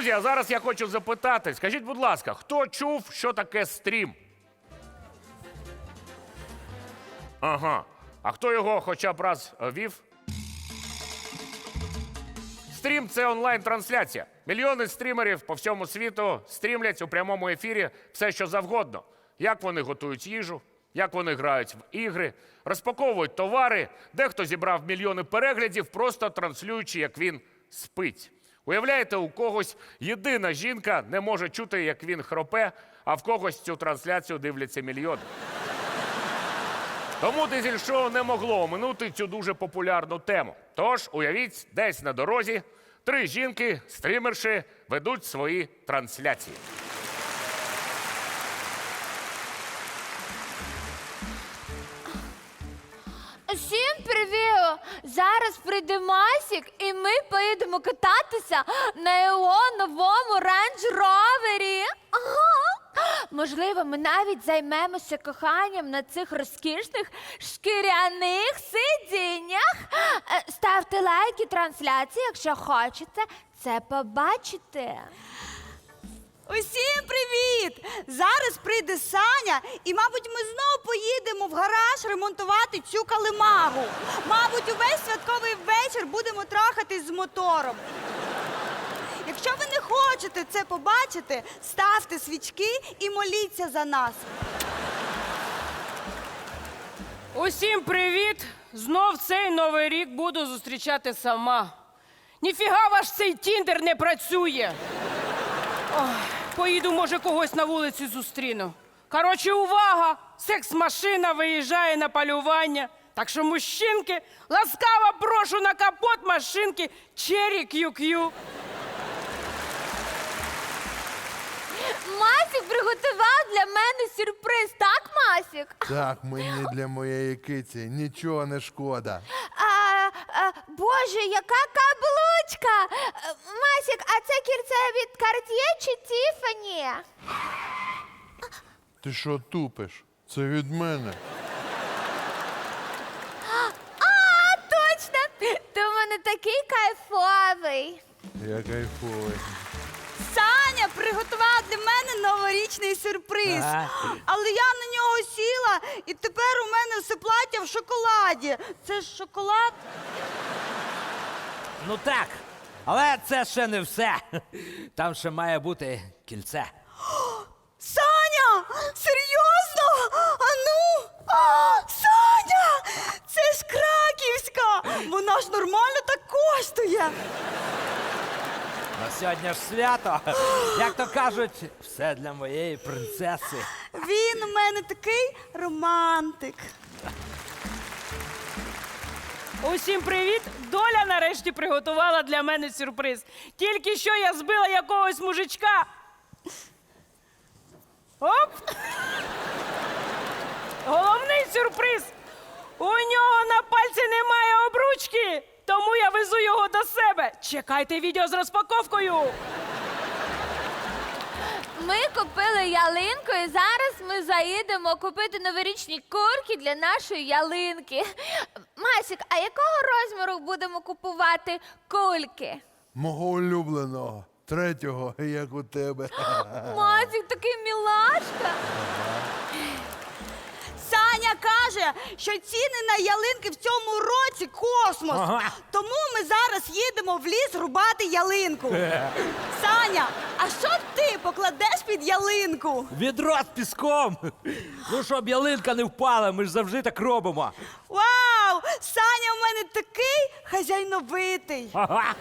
Друзі, а зараз я хочу запитати: скажіть, будь ласка, хто чув, що таке стрім? Ага. А хто його хоча б раз е, вів? Стрім це онлайн-трансляція. Мільйони стрімерів по всьому світу стрімлять у прямому ефірі все, що завгодно. Як вони готують їжу, як вони грають в ігри, розпаковують товари, дехто зібрав мільйони переглядів, просто транслюючи, як він спить. Уявляєте, у когось єдина жінка не може чути, як він хропе, а в когось цю трансляцію дивляться мільйони. Тому дизель-шоу не могло оминути цю дуже популярну тему. Тож, уявіть, десь на дорозі три жінки, стрімерші, ведуть свої трансляції. Привіт! Зараз прийде Масік, і ми поїдемо кататися на його новому рейндж ровері. Ага. Можливо, ми навіть займемося коханням на цих розкішних шкіряних сидіннях. Е, Ставте лайки трансляції, якщо хочете це побачити. Усім привіт! Прийде Саня, і, мабуть, ми знову поїдемо в гараж ремонтувати цю калимагу. Мабуть, увесь святковий вечір будемо трахатись з мотором. Якщо ви не хочете це побачити, ставте свічки і моліться за нас. Усім привіт! Знов цей новий рік буду зустрічати сама. Ніфіга ваш цей тіндер не працює. Ох, поїду, може, когось на вулиці зустріну. Коротше, увага! Секс-машина виїжджає на полювання. Так що, мужчинки, ласкаво прошу на капот машинки Cherry QQ. Масік приготував для мене сюрприз, так, Масік? Так, мені для моєї киці нічого не шкода. А, а, Боже, яка каблучка! Е, Масік, а це кільце від Cartier чи Тіфані? Ти що тупиш? Це від мене. А, точно! Ти в мене такий кайфовий. Я кайфовий. Саня приготував для мене новорічний сюрприз. Але я на нього сіла, і тепер у мене все плаття в шоколаді. Це ж шоколад? Ну так. Але це ще не все. Там ще має бути кільце. Саня! Серйозно? А ну! А, Саня! Це ж краківська! Вона ж нормально так коштує! Сьогодні ж свято. Як то кажуть, все для моєї принцеси. Він у мене такий романтик. Усім привіт! Доля нарешті приготувала для мене сюрприз. Тільки що я збила якогось мужичка. Оп! Головний сюрприз! У нього на пальці немає обручки, тому я везу його до себе. Чекайте відео з розпаковкою. Ми купили ялинку, і зараз ми заїдемо купити новорічні курки для нашої ялинки. Масік, а якого розміру будемо купувати кульки? Мого улюбленого, третього, як у тебе. Масік, такий мілашка. Саня каже, що ціни на ялинки в цьому році космос. Ага. Тому ми зараз їдемо в ліс рубати ялинку. Саня, а що ти покладеш під ялинку? Відро з піском. Ну, щоб ялинка не впала, ми ж завжди так робимо. Вау! Саня в мене такий хазяйновитий. Ага.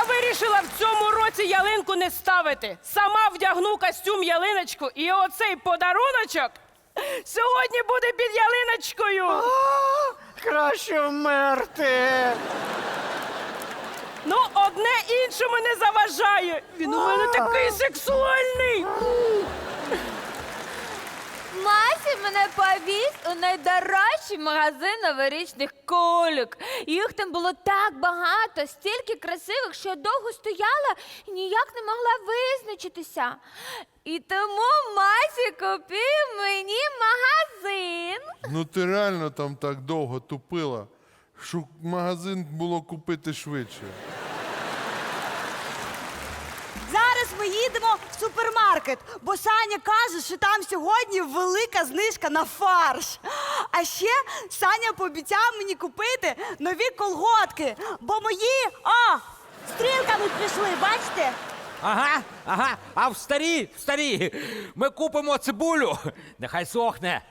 Я вирішила в цьому році ялинку не ставити. Сама вдягну костюм ялиночку, і оцей подаруночок сьогодні буде під ялиночкою. Краще вмерти. Ну, одне іншому не заважає. Він у мене такий сексуальний. Мася мене повіз у найдорожчий магазин новорічних кульок. Їх там було так багато, стільки красивих, що я довго стояла і ніяк не могла визначитися. І тому Масі купив мені магазин. Ну ти реально там так довго тупила, щоб магазин було купити швидше. Зараз ми їдемо в супермаркет, бо Саня каже, що там сьогодні велика знижка на фарш. А ще Саня пообіцяв мені купити нові колготки, бо мої о, стрілками пішли, бачите? Ага, ага. А в старі, в старі, ми купимо цибулю. Нехай сохне.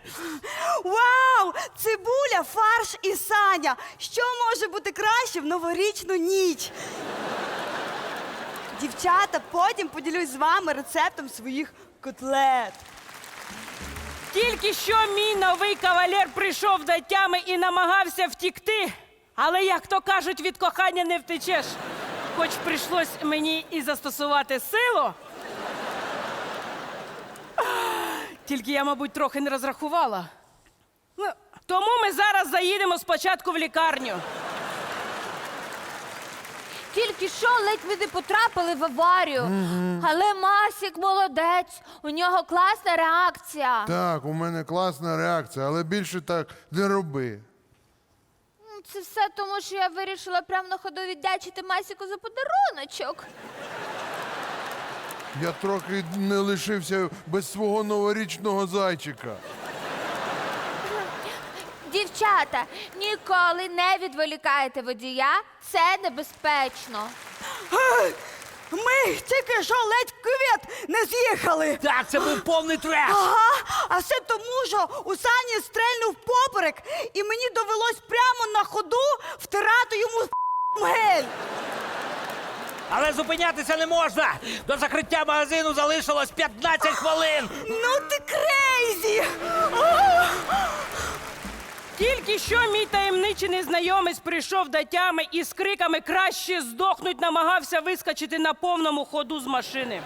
Вау! Цибуля, фарш і Саня. Що може бути краще в новорічну ніч? Дівчата, потім поділюсь з вами рецептом своїх котлет. Тільки що мій новий кавалер прийшов до тями і намагався втікти. Але, як то кажуть, від кохання не втечеш. Хоч прийшлось мені і застосувати силу. Тільки я, мабуть, трохи не розрахувала. Ну, Тому ми зараз заїдемо спочатку в лікарню. Тільки що ледь ми не потрапили в аварію. Але Масік молодець, у нього класна реакція. Так, у мене класна реакція, але більше так не роби. Ну, Це все тому, що я вирішила прямо на ходу віддячити Масіку за подаруночок. Я трохи не лишився без свого новорічного зайчика. Дівчата, ніколи не відволікайте водія, це небезпечно. Ми тільки що ледь в кювет не з'їхали. Так, це був повний треш. Ага, а все тому, що у Сані стрельнув поперек, і мені довелось прямо на ходу втирати йому гель. Але зупинятися не можна. До закриття магазину залишилось 15 хвилин. Ну ти крейзі! Тільки що мій таємничий незнайомець прийшов до тями і з криками краще здохнуть намагався вискочити на повному ходу з машини.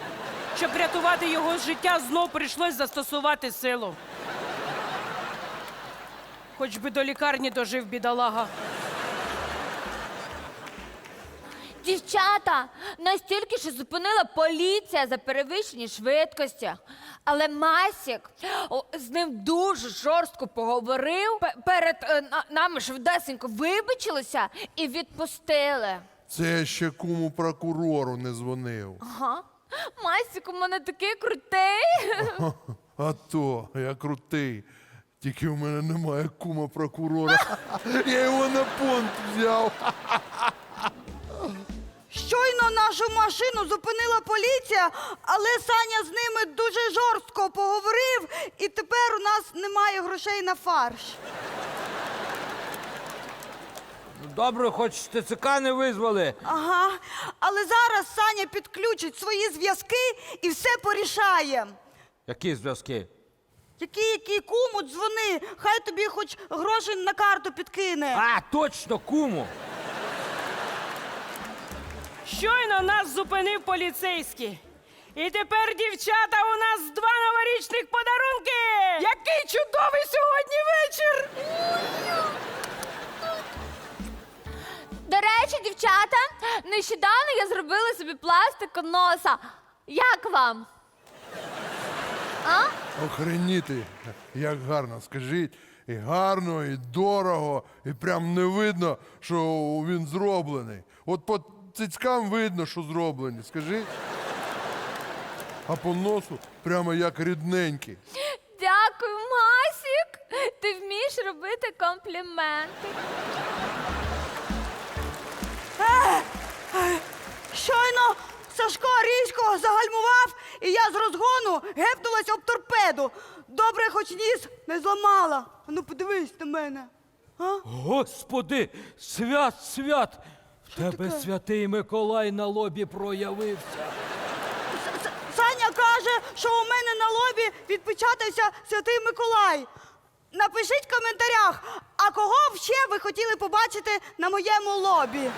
Щоб рятувати його життя, знов прийшлось застосувати силу. Хоч би до лікарні дожив бідолага. Дівчата, настільки що зупинила поліція за перевищені швидкості. Але Масік о, з ним дуже жорстко поговорив. Пе- Перед е, на- нами швидесенько вибачилися і відпустили. Це я ще куму прокурору не дзвонив. Ага. Масік у мене такий крутий. А то я крутий. Тільки в мене немає кума прокурора. Я його на понт взяв. Щойно нашу машину зупинила поліція, але Саня з ними дуже жорстко поговорив, і тепер у нас немає грошей на фарш. Добре, хоч ТЦК не визвали. Ага. Але зараз Саня підключить свої зв'язки і все порішає. Які зв'язки? Який який куму дзвони, хай тобі хоч гроші на карту підкине. А, точно, куму. Щойно нас зупинив поліцейський. І тепер, дівчата, у нас два новорічних подарунки! Який чудовий сьогодні вечір! До речі, дівчата, нещодавно я зробила собі пластик носа. Як вам? А? Охреніти, як гарно, скажіть. І гарно, і дорого, і прям не видно, що він зроблений. От по цицькам видно, що зроблений, скажіть. А по носу прямо як рідненький. Дякую, Масік. Ти вмієш робити компліменти. Щойно Сашко різко загальмував, і я з розгону гепнулась об торпеду. Добре, хоч ніс не зламала. А Ну подивись на мене. А? Господи, свят, свят. В тебе таке? святий Миколай на лобі проявився. С- С- Саня каже, що у мене на лобі відпечатався святий Миколай. Напишіть в коментарях, а кого ще ви хотіли побачити на моєму лобі?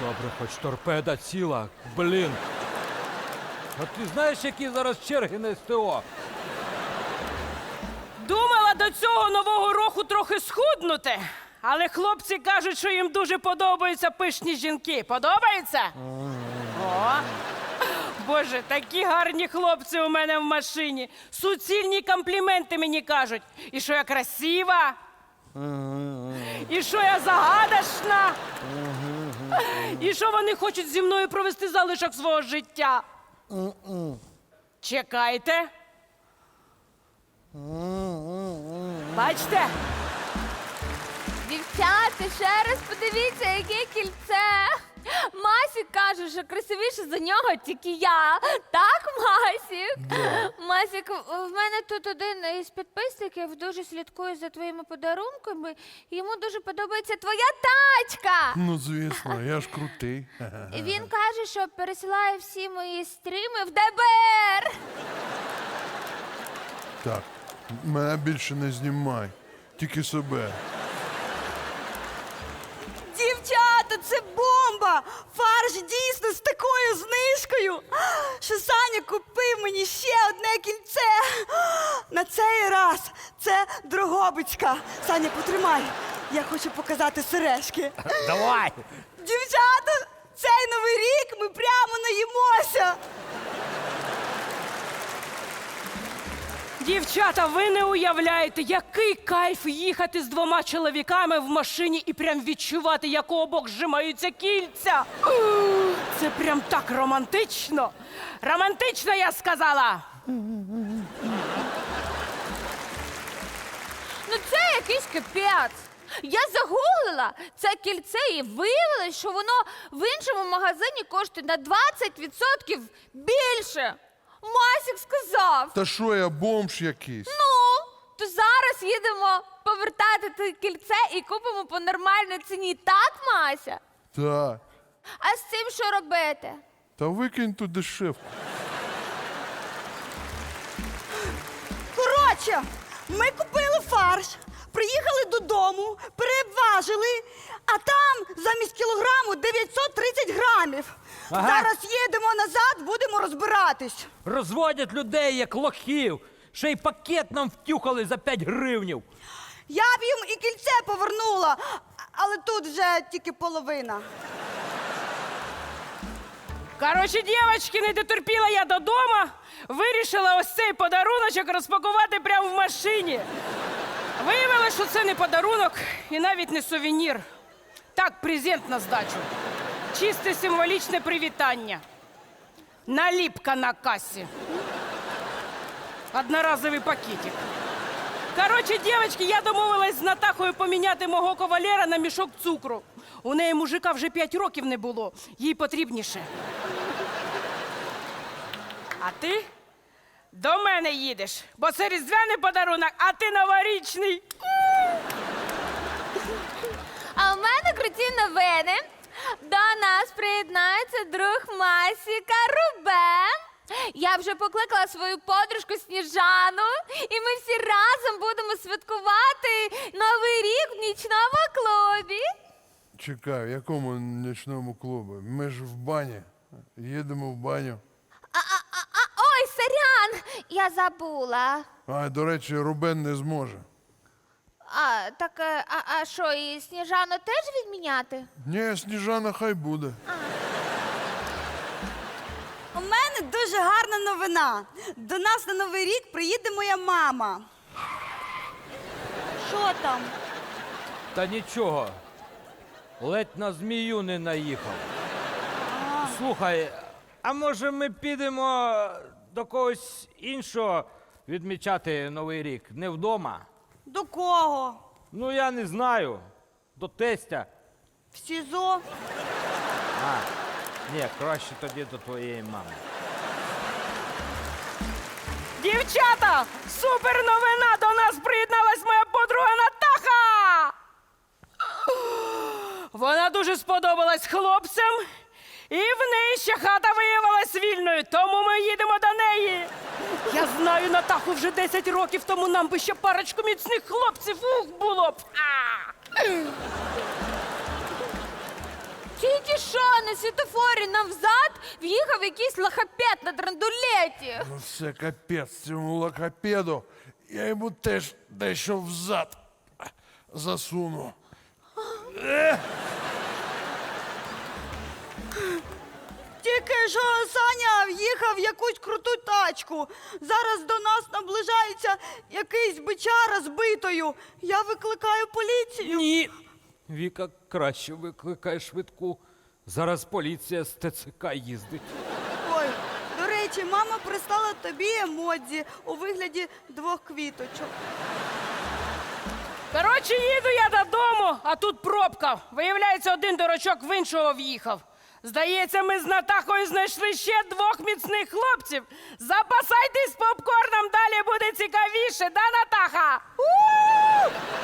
Добре, хоч торпеда ціла. Блін. А ти знаєш, які зараз черги на СТО? Думала до цього нового року трохи схуднути. Але хлопці кажуть, що їм дуже подобаються пишні жінки. Подобається? О! Боже, такі гарні хлопці у мене в машині. Суцільні компліменти мені кажуть. І що я красива, І що я загадашна? І що вони хочуть зі мною провести залишок свого життя? Чекайте. Бачите? Дівчата, ще раз подивіться, яке кільце. Масік каже, що красивіше за нього тільки я. Так, Масік? Масік, в мене тут один із підписників дуже слідкує за твоїми подарунками. Йому дуже подобається твоя тачка. Ну, звісно, я ж крутий. І Він каже, що пересилає всі мої стріми в ДБР. Так, мене більше не знімай, тільки себе. Дівчата, це бомба! Фарш дійсно з такою знижкою, що Саня купив мені ще одне кільце. На цей раз це Дрогобицька. Саня, потримай. Я хочу показати сережки. Давай! Дівчата, цей новий рік ми прямо наїмося. Дівчата, ви не уявляєте, який кайф їхати з двома чоловіками в машині і прям відчувати, як у обох зжимаються кільця. Це прям так романтично. Романтично, я сказала. Ну це якийсь капець. Я загуглила це кільце і виявилось, що воно в іншому магазині коштує на 20% більше. Масік сказав. Та що я бомж якийсь? Ну, то зараз їдемо повертати те кільце і купимо по нормальній ціні. Так, Мася? Так. А з цим що робити? Та викинь ту дешевку. Коротше, ми купили фарш, приїхали додому, переважили, а там замість кілограму 930 грамів. Ага. Зараз їдемо назад, будемо розбиратись. Розводять людей як лохів. Ще й пакет нам втюхали за 5 гривнів. Я б їм і кільце повернула, але тут вже тільки половина. Коротше, дівчатки, не дотерпіла я додому, вирішила ось цей подаруночок розпакувати прямо в машині. Виявилося, що це не подарунок і навіть не сувенір. Так, презент на здачу. Чисте символічне привітання. Наліпка на касі. Одноразовий пакетик. Коротше, дівчатки, я домовилась з Натахою поміняти мого кавалера на мішок цукру. У неї мужика вже 5 років не було, їй потрібніше. А ти до мене їдеш, бо це різдвяний подарунок, а ти новорічний. А в мене круті новини. До нас приєднається друг Масіка Рубен. Я вже покликала свою подружку Сніжану, і ми всі разом будемо святкувати Новий рік в нічному клубі. Чекай, в якому нічному клубі? Ми ж в бані. Їдемо в баню. А, а, а, а, ой, сорян! Я забула. А, до речі, Рубен не зможе. А, так, е, а, а що, і Сніжану теж відміняти? Ні, Сніжана хай буде. У мене дуже гарна новина. До нас на Новий рік приїде моя мама. Що там? Та нічого. Ледь на змію не наїхав. Слухай, а може ми підемо до когось іншого відмічати Новий рік? Не вдома? До кого? Ну я не знаю. До тестя. В СІЗО? А, ні, краще тоді до твоєї мами. Дівчата, супер новина! До нас приєдналась моя подруга Натаха! Вона дуже сподобалась хлопцям, і в неї ще хата виявилась вільною, тому ми їдемо до неї. Я знаю Натаху вже 10 років, тому нам би ще парочку міцних хлопців ух було б. Тільки що на світофорі навзад в'їхав якийсь лохапет на драндулеті. Ну все капець цьому локопеду. Я йому теж дещо взад засуну. Тільки що Саня в'їхав в якусь круту тачку. Зараз до нас наближається якийсь бичара з битою. Я викликаю поліцію. Ні. Віка, краще викликай швидку. Зараз поліція з ТЦК їздить. Ой, до речі, мама прислала тобі емодзі у вигляді двох квіточок. Коротше, їду я додому, а тут пробка. Виявляється, один дурачок в іншого в'їхав. Здається, ми з Натахою знайшли ще двох міцних хлопців. Запасайтесь попкорном, далі буде цікавіше, да, Натаха? У-у-у!